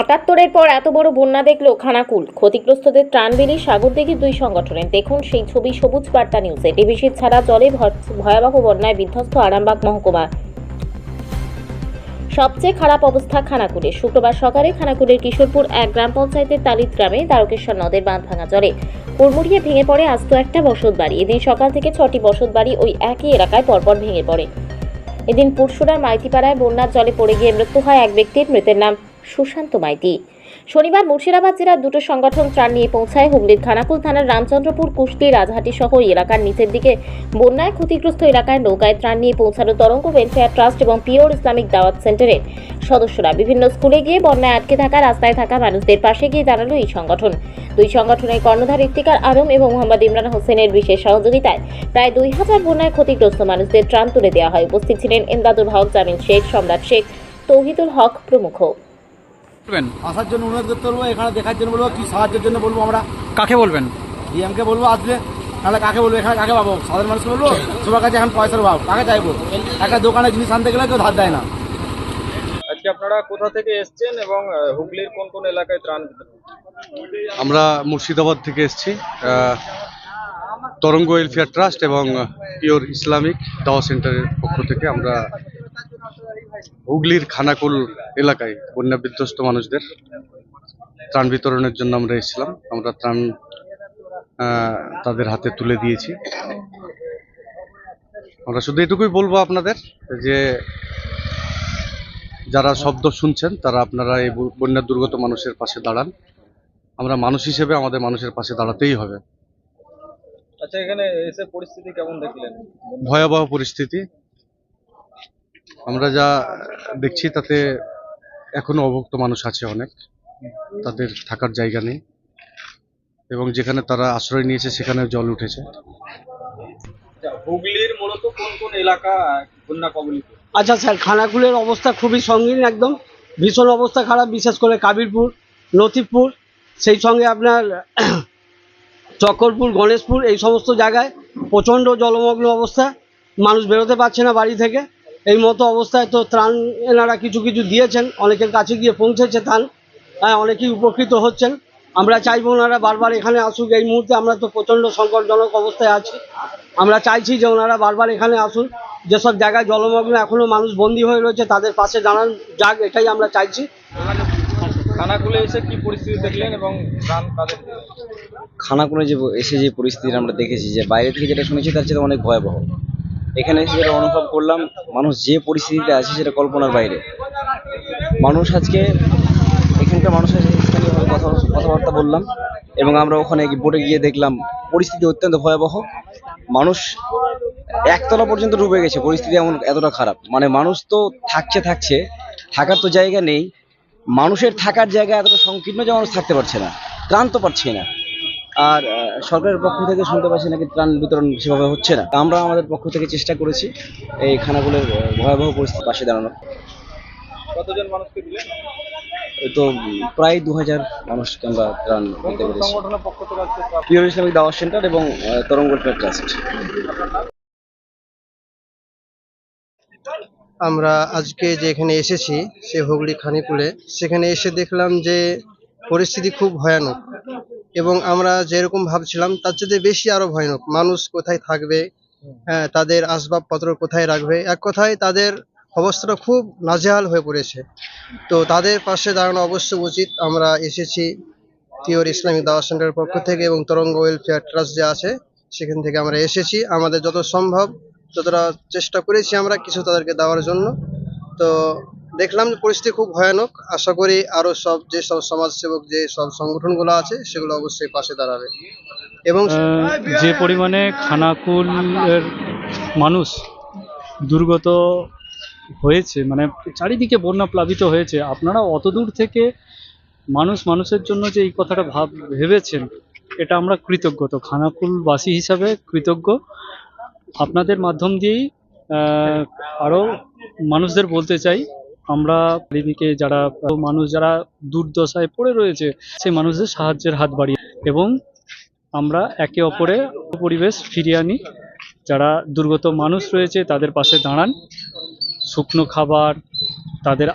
আটাত্তরের পর এত বড় বন্যা দেখল খানাকুল। ক্ষতিগ্রস্তদের ত্রাণ বিলি সাগরদিঘির দুই সংগঠনের। দেখুন সেই ছবি সবুজ বার্তা নিউজে। ডিবিসি ছাড়া জলে ভয়াবহ বন্যায় বিধ্বস্ত আরামবাগ মহকুমা। সবচেয়ে খারাপ অবস্থা খানাকুলে। শুক্রবার সকালে খানাকুলের কিশোরপুর এক গ্রাম পঞ্চায়েতের তালিত গ্রামে তারকেশ্বর নদের বাঁধ ভাঙা জলে। হুড়মুড়িয়ে ভেঙে পড়ে আস্ত একটা বসত বাড়ি এদিন সকাল থেকে ছটি বসত বাড়ি ওই একই এলাকায় পরপর ভেঙে পড়ে। এদিন পুরসুরার মাইতিপাড়ায় বন্যার জলে পড়ে গিয়ে মৃত্যু হয় এক ব্যক্তির। মৃতের নাম সুশান্ত মাইতি। শনিবার মুর্শিদাবাদ জেলার দুটো সংগঠন ত্রাণ নিয়ে পৌঁছায় হুগলির খানাকুল থানার রামচন্দ্রপুর, কুষ্টি, রাজহাটি সহ এলাকার নিচের দিকে। বন্যায় ক্ষতিগ্রস্ত এলাকায় নৌকায় ত্রাণ নিয়ে পৌঁছানো তরঙ্গ ওয়েলফেয়ার ট্রাস্ট এবং পিওর ইসলামিক দাওয়াত সেন্টারের সদস্যরা বিভিন্ন স্কুলে গিয়ে বন্যায় আটকে থাকা, রাস্তায় থাকা মানুষদের পাশে গিয়ে দাঁড়াল এই সংগঠন। দুই সংগঠনের কর্ণধার ইফতিকার আলম এবং মোহাম্মদ ইমরান হোসেনের বিশেষ সহযোগিতায় প্রায় দুই হাজার বন্যায় ক্ষতিগ্রস্ত মানুষদের ত্রাণ তুলে দেওয়া হয়। উপস্থিত ছিলেন এমদাদুল হক, জামিন শেখ, সম্রাট শেখ, তৌহিদুল হক প্রমুখ। বলবেন? আসার জন্য অনুরোধ করতে বলব এখানে দেখার জন্য বলব কি সাহায্যের জন্য বলব আমরা? কাকে বলবেন? ডিএমকে বলব আসলে নাহলে কাকে বলব এখানে কাকে পাবো? সাধারণ মানুষকে বলব সবার কাছে এখন পয়সার অভাব কাকে চাইব? একটা দোকানে জিনিস আনতে গেলে কেউ ধার দেয় না। আজকে আপনারা কোথা থেকে এসেছেন এবং হুগলির কোন কোন এলাকায় ত্রাণ আমরা মুর্শিদাবাদ থেকে এসেছি তরঙ্গ ওয়েলফেয়ার ট্রাস্ট এবং পিওর ইসলামিক দাওয়া সেন্টারের পক্ষ থেকে আমরা হুগলির খানাকুল এলাকায় বন্যা বিধ্বস্ত মানুষদের ত্রাণ বিতরণের জন্য আমরা এসেছিলাম। আমরা ত্রাণ তাদের হাতে তুলে দিয়েছি। আমরা শুধু এটুকুই বলব আপনাদের যে যারা শব্দ শুনছেন তারা আপনারা এই বন্যা দুর্গত মানুষের পাশে দাঁড়ান। আমরা মানুষ হিসেবে আমাদের মানুষের পাশে দাঁড়াতেই হবে। আচ্ছা এখানে এসে পরিস্থিতি কেমন দেখলেন? ভয়াবহ পরিস্থিতি। আমরা যা দেখছি তাতে এখনও অভুক্ত মানুষ আছে অনেক। তাদের থাকার জায়গা নেই। এবং যেখানে তারা আশ্রয় নিয়েছে সেখানে জল উঠেছে। আচ্ছা, হুগলির মূলত কোন কোন এলাকা বন্যা কবলিত? আচ্ছা স্যার খানাকুলের অবস্থা খুবই সঙ্গীন একদম। ভীষণ অবস্থা খারাপ বিশেষ করে কাবিরপুর লতিফপুর সেই সঙ্গে আপনার চক্করপুর গণেশপুর এই সমস্ত জায়গায় প্রচণ্ড জলমগ্ন অবস্থা। মানুষ বেরোতে পারছে না বাড়ি থেকে। এই মতো অবস্থায় তো ত্রাণ এনারা কিছু কিছু দিয়েছেন অনেকের কাছে গিয়ে পৌঁছেছে ত্রাণ হ্যাঁ অনেকেই উপকৃত হচ্ছেন। আমরা চাইব ওনারা বারবার এখানে আসুক এই মুহূর্তে আমরা তো প্রচণ্ড সংকটজনক অবস্থায় আছি। আমরা চাইছি যে ওনারা বারবার এখানে আসুন যেসব জায়গায় জলমগ্ন এখনও মানুষ বন্দী হয়ে রয়েছে তাদের পাশে দাঁড়ান যাক এটাই আমরা চাইছি। খানাকুলে এসে কি পরিস্থিতি দেখলেন এবং ত্রাণ কাদের খানাকুলে যে এসে যে পরিস্থিতি আমরা দেখেছি যে বাইরে থেকে যেটা শুনেছি তার চেয়ে অনেক ভয়াবহ। এখানে এসে যেটা অনুভব করলাম, মানুষ যে পরিস্থিতিতে আছে সেটা কল্পনার বাইরে। মানুষ আজকে, এখানকার মানুষের সাথে স্থানীয়ভাবে কথা, কথাবার্তা বললাম এবং আমরা ওখানে বোটে গিয়ে দেখলাম, পরিস্থিতি অত্যন্ত ভয়াবহ। মানুষ একতলা পর্যন্ত ডুবে গেছে, পরিস্থিতি এমন এতটা খারাপ। মানে মানুষ তো থাকছে থাকছে, থাকার তো জায়গা নেই। মানুষের থাকার জায়গা এতটা সংকীর্ণ যে মানুষ থাকতে পারছে না ত্রাণ তো পাচ্ছে না। আর সরকারের পক্ষ থেকে শুনতে পাচ্ছি নাকি ত্রাণ বিতরণ সেভাবে হচ্ছে না। আমরা আমাদের পক্ষ থেকে চেষ্টা করেছি এই খানাগুলোর ভয়াবহ পরিস্থিতির পাশে দাঁড়ানোর। কতজন মানুষকে দিলেন? তো প্রায় দু হাজার মানুষকে আমরা ত্রাণ দিতে পেরেছি। পিওর ইসলামিক দাওয়া সেন্টার এবং তরঙ্গ ট্রাস্ট আমরা আজকে যে এখানে এসেছি সে হুগলি খানিকুলে সেখানে এসে দেখলাম যে পরিস্থিতি খুব ভয়ানক। এবং আমরা যেরকম ভাবছিলাম, তার চেয়ে বেশি আরও ভয়ানক। মানুষ কোথায় থাকবে? হ্যাঁ তাদের আসবাবপত্র কোথায় রাখবে? এক কথায় তাদের অবস্থাটা খুব নাজেহাল হয়ে পড়েছে। তো তাদের পাশে দাঁড়ানো অবশ্যই উচিত। আমরা এসেছি পিওর ইসলামিক দাওয়া সেন্টারের পক্ষ থেকে এবং তরঙ্গ ওয়েলফেয়ার ট্রাস্ট যে আছে, সেখান থেকে আমরা এসেছি। আমাদের যত সম্ভব, যতটা চেষ্টা করেছি আমরা কিছু তাদেরকে দেওয়ার জন্য। তো দেখলাম যে পরিস্থিতি খুব ভয়ানক। আশা করি আরও সব যে সব সমাজসেবক, যে সব সংগঠনগুলো আছে, সেগুলো অবশ্যই পাশে দাঁড়াবে। এবং যে পরিমাণে খানাকুলের মানুষ দুর্গত হয়েছে মানে চারিদিকে বন্যা প্লাবিত হয়েছে, আপনারা অত দূর থেকে মানুষ মানুষের জন্য যে এই কথাটা ভাব, ভেবেছেন, এটা আমরা কৃতজ্ঞ। তো খানাকুলবাসী হিসাবে কৃতজ্ঞ। আপনাদের মাধ্যম দিয়েই আরও মানুষদের বলতে চাই আমরা চারিদিকে যারা মানুষ যারা দুর্দশায় পড়ে রয়েছে, সেই মানুষদের সাহায্যের হাত বাড়িয়ে এবং আমরা একে অপরে পরিবেশ ফিরিয়ে আনি। যারা দুর্গত মানুষ রয়েছে, তাদের পাশে দাঁড়ান। শুকনো খাবার, তাদের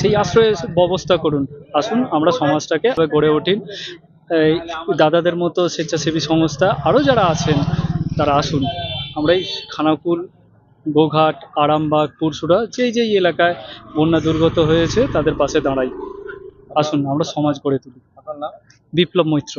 সেই আশ্রয়ের ব্যবস্থা করুন। আসুন, আমরা সমাজটাকে গড়ে উঠি। এই দাদাদের মতো স্বেচ্ছাসেবী সংস্থা আরও যারা আছেন, তারা আসুন। আমরা এই খানাকুল গোঘাট আরামবাগ পুরসুরা যেই যেই এলাকায় বন্যা দুর্গত হয়েছে তাদের পাশে দাঁড়াই। আসুন আমরা সমাজ গড়ে তুলি। বিপ্লব মৈত্র।